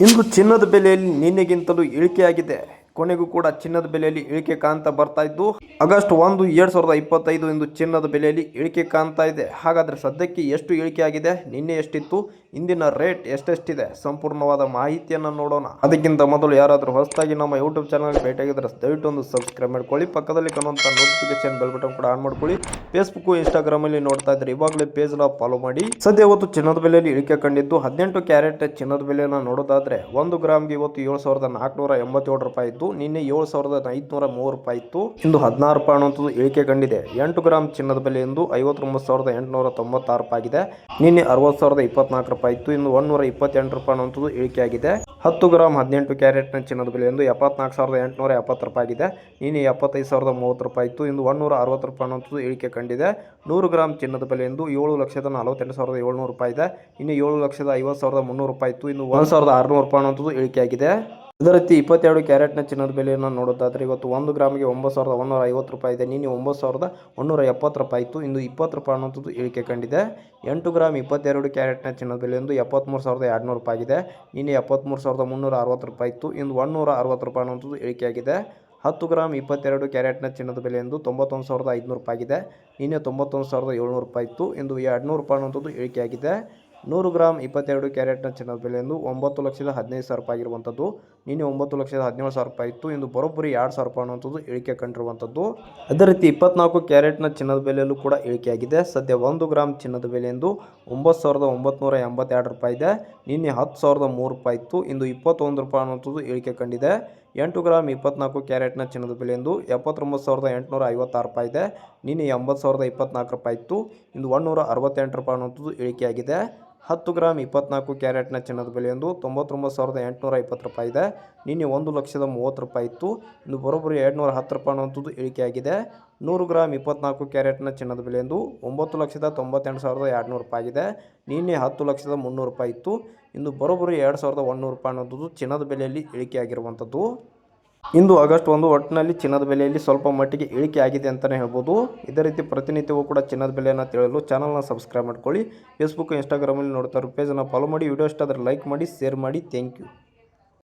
ಇಂದು ಚಿನ್ನದ ಬೆಲೆಯಲ್ಲಿ ನಿನ್ನೆಗಿಂತಲೂ ಇಳಿಕೆಯಾಗಿದೆ. ಕೊನೆಗೂ ಕೂಡ ಚಿನ್ನದ ಬೆಲೆಯಲ್ಲಿ ಇಳಿಕೆ ಕಾಣ್ತಾ ಬರ್ತಾ ಇದ್ದು, ಆಗಸ್ಟ್ ಒಂದು, ಎರಡ್ ಸಾವಿರದ ಇಪ್ಪತ್ತೈದು ಇಂದು ಚಿನ್ನದ ಬೆಲೆಯಲ್ಲಿ ಇಳಿಕೆ ಕಾಣ್ತಾ ಇದೆ. ಹಾಗಾದ್ರೆ ಸದ್ಯಕ್ಕೆ ಎಷ್ಟು ಇಳಿಕೆ ಆಗಿದೆ? ನಿನ್ನೆ ಎಷ್ಟಿತ್ತು? ಇಂದಿನ ರೇಟ್ ಎಷ್ಟೆಷ್ಟಿದೆ? ಸಂಪೂರ್ಣವಾದ ಮಾಹಿತಿಯನ್ನು ನೋಡೋಣ. ಅದಕ್ಕಿಂತ ಮೊದಲು ಯಾರಾದರೂ ಹೊಸದಾಗಿ ನಮ್ಮ ಯೂಟ್ಯೂಬ್ ಚಾನಲ್ಗೆ ಭೇಟಿಯಾಗಿದ್ರೆ ದಯವಿಟ್ಟು ಒಂದು ಸಬ್ಸ್ಕ್ರೈಬ್ ಮಾಡ್ಕೊಳ್ಳಿ. ಪಕ್ಕದಲ್ಲಿ ಕಾಣುವಂಥ ನೋಟಿಫಿಕೇಶನ್ ಬೆಲ್ ಬಟನ್ ಕೂಡ ಆನ್ ಮಾಡ್ಕೊಳ್ಳಿ. ಫೇಸ್ಬುಕ್ ಇನ್ಸ್ಟಾಗ್ರಾಮ್ ಅಲ್ಲಿ ನೋಡ್ತಾ ಇದ್ರೆ ಇವಾಗಲೇ ಪೇಜ್ನ ಫಾಲೋ ಮಾಡಿ. ಸದ್ಯ ಇವತ್ತು ಚಿನ್ನದ ಬೆಲೆಯಲ್ಲಿ ಇಳಿಕೆ ಕಂಡಿದ್ದು, ಹದಿನೆಂಟು ಕ್ಯಾರೆಟ್ ಚಿನ್ನದ ಬೆಲೆಯನ್ನು ನೋಡೋದಾದ್ರೆ ಒಂದು ಗ್ರಾಮ್ಗೆ ಇವತ್ತು ಏಳು ಸಾವಿರದ ನಾಲ್ಕುನೂರ ಎಂಬತ್ತೇಳು ರೂಪಾಯಿ ಇತ್ತು. ನಿನ್ನೆ ಏಳು ಸಾವಿರದ ಐದುನೂರ ಮೂರು ರೂಪಾಯಿ ಇತ್ತು. ಇಂದು ಹದಿನಾರು ರೂಪಾಯಿ ಅನ್ನುವಂಥದ್ದು ಇಳಿಕೆ ಕಂಡಿದೆ? ಎಂಟು ಗ್ರಾಮ್ ಚಿನ್ನದ ಬೆಲೆ ಎಂದು ಐವತ್ತೊಂಬತ್ತು ಸಾವಿರದ ಎಂಟುನೂರ ತೊಂಬತ್ತಾರು ರೂಪಾಯಿ ಆಗಿದೆ. ನಿನ್ನೆ ಅರವತ್ತು ಸಾವಿರದ ಇಪ್ಪತ್ನಾಲ್ಕು ರೂಪಾಯಿ ಇತ್ತು. ಇಂದು ಒಂದೂರ ಇಪ್ಪತ್ತೆಂಟು ರೂಪಾಯಿ ಅನ್ನುವಂಥದ್ದು ಇಳಿಕೆಯಾಗಿದೆ ಹತ್ತು ಗ್ರಾಮ್ ಹದಿನೆಂಟು ಕ್ಯಾರೆಟ್ನ ಚಿನ್ನದ ಬೆಲೆ ಎಂದು ಎಪ್ಪತ್ನಾಲ್ಕು ಸಾವಿರದ ಎಂಟುನೂರ ಎಪ್ಪತ್ತು ರೂಪಾಯಿ ಆಗಿದೆ. ನಿನ್ನೆ ಎಪ್ಪತ್ತೈದು ಸಾವಿರದ ಮೂವತ್ತು ರೂಪಾಯಿ ಇತ್ತು. ಇಂದು ಒಂದೂರ ಅರವತ್ತು ರೂಪಾಯಿ ಅನ್ನೋದು ಇಳಿಕೆ ಕಂಡಿದೆ? ನೂರು ಗ್ರಾಮ್ ಚಿನ್ನದ ಬೆಲೆ ಎಂದು ಏಳು ಲಕ್ಷದ ನಲವತ್ತೆಂಟು ಸಾವಿರದ ಏಳ್ನೂರು ರೂಪಾಯಿ ಇದೆ. ಇನ್ನು ಏಳು ಲಕ್ಷದ ಐವತ್ತು ಸಾವಿರದ ಮುನ್ನೂರು ರೂಪಾಯಿ ಇತ್ತು. ಇನ್ನು ಒಂದು ಸಾವಿರದ ಆರುನೂರು ರೂಪಾಯಿ ಅನ್ನುವಂಥದ್ದು ಇಳಿಕೆಯಾಗಿದೆ ಅದೇ ರೀತಿ ಇಪ್ಪತ್ತೆರಡು ಕ್ಯಾರೆಟ್ನ ಚಿನ್ನದ ಬೆಲೆಯನ್ನು ನೋಡೋದಾದ್ರೆ ಇವತ್ತು ಒಂದು ಗ್ರಾಮಿಗೆ ಒಂಬತ್ತು ಸಾವಿರದ ಒಂದೂರ ಐವತ್ತು ರೂಪಾಯಿ ಇದೆ. ನಿನ್ನೆ ಒಂಬತ್ತು ಸಾವಿರದ ಒಂದೂರ ಎಪ್ಪತ್ತು ರೂಪಾಯಿ ಇತ್ತು ಇಂದು ಇಪ್ಪತ್ತು ರೂಪಾಯಿ ಅನ್ನೋಂಥದ್ದು ಇಳಿಕೆ ಕಂಡಿದೆ. ಎಂಟು ಗ್ರಾಮ್ ಇಪ್ಪತ್ತೆರಡು ಕ್ಯಾರೆಟ್ನ ಚಿನ್ನದ ಬೆಲೆ ಎಂದು ಎಪ್ಪತ್ತ್ಮೂರು ಸಾವಿರದ ಎರಡುನೂರು ರೂಪಾಯಿ ಇದೆ ನಿನ್ನೆ ಎಪ್ಪತ್ತ್ಮೂರು ಸಾವಿರದ ಮುನ್ನೂರ ಅರವತ್ತು ರೂಪಾಯಿ ಇತ್ತು ಇಂದು ಒಂದೂರ ಅರವತ್ತು ರೂಪಾಯಿ ಅನ್ನೋಂಥದ್ದು ಇಳಿಕೆಯಾಗಿದೆ ಹತ್ತು ಗ್ರಾಮ್ ಇಪ್ಪತ್ತೆರಡು ಕ್ಯಾರೆಟ್ನ ಚಿನ್ನದ ಬೆಲೆ ಎಂದು ತೊಂಬತ್ತೊಂದು ಸಾವಿರದ ಐದುನೂರು ರೂಪಾಯಿ ಆಗಿದೆ. ನಿನ್ನೆ ತೊಂಬತ್ತೊಂದು ಸಾವಿರದ ಏಳ್ನೂರು ರೂಪಾಯಿ ಇತ್ತು ಇಂದು ಎರಡುನೂರು ರೂಪಾಯಿ ಅನ್ನೋಂಥದ್ದು ಇಳಿಕೆಯಾಗಿದೆ ನೂರು ಗ್ರಾಮ್ ಇಪ್ಪತ್ತೆರಡು ಕ್ಯಾರೆಟ್ನ ಚಿನ್ನದ ಬೆಲೆ ಎಂದು ಒಂಬತ್ತು ಲಕ್ಷದ ಹದಿನೈದು ಸಾವಿರ ರೂಪಾಯಿ ಆಗಿರುವಂಥದ್ದು. ನಿನ್ನೆ ಒಂಬತ್ತು ಲಕ್ಷದ ಹದಿನೇಳು ಸಾವಿರ ರೂಪಾಯಿ ಇತ್ತು. ಇಂದು ಬರೋಬ್ಬರಿ ಎರಡು ಸಾವಿರ ರೂಪಾಯಿ ಅನ್ನುವಂಥದ್ದು ಇಳಿಕೆ ಕಂಡಿರುವಂಥದ್ದು. ಅದೇ ರೀತಿ ಇಪ್ಪತ್ನಾಲ್ಕು ಕ್ಯಾರೆಟ್ನ ಚಿನ್ನದ ಬೆಲೆಯಲ್ಲೂ ಕೂಡ ಇಳಿಕೆಯಾಗಿದೆ. ಸದ್ಯ ಒಂದು ಗ್ರಾಮ್ ಚಿನ್ನದ ಬೆಲೆ ಎಂದು ಒಂಬತ್ತು ಸಾವಿರದ ಒಂಬತ್ತು ಎಂಬತ್ತೆರಡು ರೂಪಾಯಿ ಇದೆ. ನಿನ್ನೆ ಹತ್ತು ಸಾವಿರದ ಮೂರು ರೂಪಾಯಿ ಇತ್ತು. ಇಂದು ಇಪ್ಪತ್ತೊಂದು ರೂಪಾಯಿ ಅನ್ನುವಂಥದ್ದು ಇಳಿಕೆ ಕಂಡಿದೆ. ಎಂಟು ಗ್ರಾಮ್ ಇಪ್ಪತ್ನಾಲ್ಕು ಕ್ಯಾರೆಟ್ನ ಚಿನ್ನದ ಬೆಲೆ ಎಂದು ಎಪ್ಪತ್ತೊಂಬತ್ತು ಸಾವಿರದ ಎಂಟುನೂರ ಐವತ್ತಾರು ರೂಪಾಯಿ ಇದೆ. ನಿನ್ನೆ ಎಂಬತ್ತು ಸಾವಿರದ ಇಪ್ಪತ್ನಾಲ್ಕು ರೂಪಾಯಿ ಇತ್ತು. ಇಂದು ಒಂದೂರ ಅರವತ್ತೆಂಟು ರೂಪಾಯಿ ಅನ್ನುವಂಥದ್ದು ಇಳಿಕೆಯಾಗಿದೆ. ಹತ್ತು ಗ್ರಾಮ್ ಇಪ್ಪತ್ನಾಲ್ಕು ಕ್ಯಾರೆಟ್ನ ಚಿನ್ನದ ಬೆಲೆ ಎಂದು ತೊಂಬತ್ತೊಂಬತ್ತು ಸಾವಿರದ ಎಂಟುನೂರ ಇಪ್ಪತ್ತು ರೂಪಾಯಿ ಇದೆ. ನಿನ್ನೆ ಒಂದು ಲಕ್ಷದ ಮೂವತ್ತು ರೂಪಾಯಿ ಇತ್ತು. ಇನ್ನು ಬರೋಬ್ಬರಿ ಎರಡುನೂರ ಹತ್ತು ರೂಪಾಯಿ ಅನ್ನುವಂಥದ್ದು ಇಳಿಕೆಯಾಗಿದೆ ನೂರು ಗ್ರಾಮ್ ಇಪ್ಪತ್ನಾಲ್ಕು ಕ್ಯಾರೆಟ್ನ ಚಿನ್ನದ ಬೆಲೆ ಎಂದು ಒಂಬತ್ತು ಲಕ್ಷದ ತೊಂಬತ್ತೆಂಟು ಸಾವಿರದ ಎರಡುನೂರು ರೂಪಾಯಿ ಆಗಿದೆ. ನಿನ್ನೆ ಹತ್ತು ಲಕ್ಷದ ಮುನ್ನೂರು ರೂಪಾಯಿ ಇತ್ತು. ಇನ್ನು ಬರೋಬ್ಬರಿ ಎರಡು ಸಾವಿರದ ಒಂದುನೂರು ರೂಪಾಯಿ ಅನ್ನೋದು ಚಿನ್ನದ ಬೆಲೆಯಲ್ಲಿ ಇಳಿಕೆಯಾಗಿರುವಂಥದ್ದು ಇಂದು ಆಗಸ್ಟ್ ಒಂದು ಒಟ್ಟಿನಲ್ಲಿ ಚಿನ್ನದ ಬೆಲೆಯಲ್ಲಿ ಸ್ವಲ್ಪ ಮಟ್ಟಿಗೆ ಇಳಿಕೆ ಆಗಿದೆ ಅಂತಲೇ ಹೇಳ್ಬೋದು. ಇದೇ ರೀತಿ ಪ್ರತಿನಿತ್ಯವೂ ಕೂಡ ಚಿನ್ನದ ಬೆಲೆಯನ್ನು ತಿಳಿಯಲು ಚಾನಲ್ನ ಸಬ್ಸ್ಕ್ರೈಬ್ ಮಾಡ್ಕೊಳ್ಳಿ. ಫೇಸ್ಬುಕ್ ಇನ್ಸ್ಟಾಗ್ರಾಮಲ್ಲಿ ನೋಡ್ತಾರೆ ಪೇಜನ್ನು ಫಾಲೋ ಮಾಡಿ. ವಿಡಿಯೋ ಇಷ್ಟ ಆದರೆ ಲೈಕ್ ಮಾಡಿ ಶೇರ್ ಮಾಡಿ. Thank you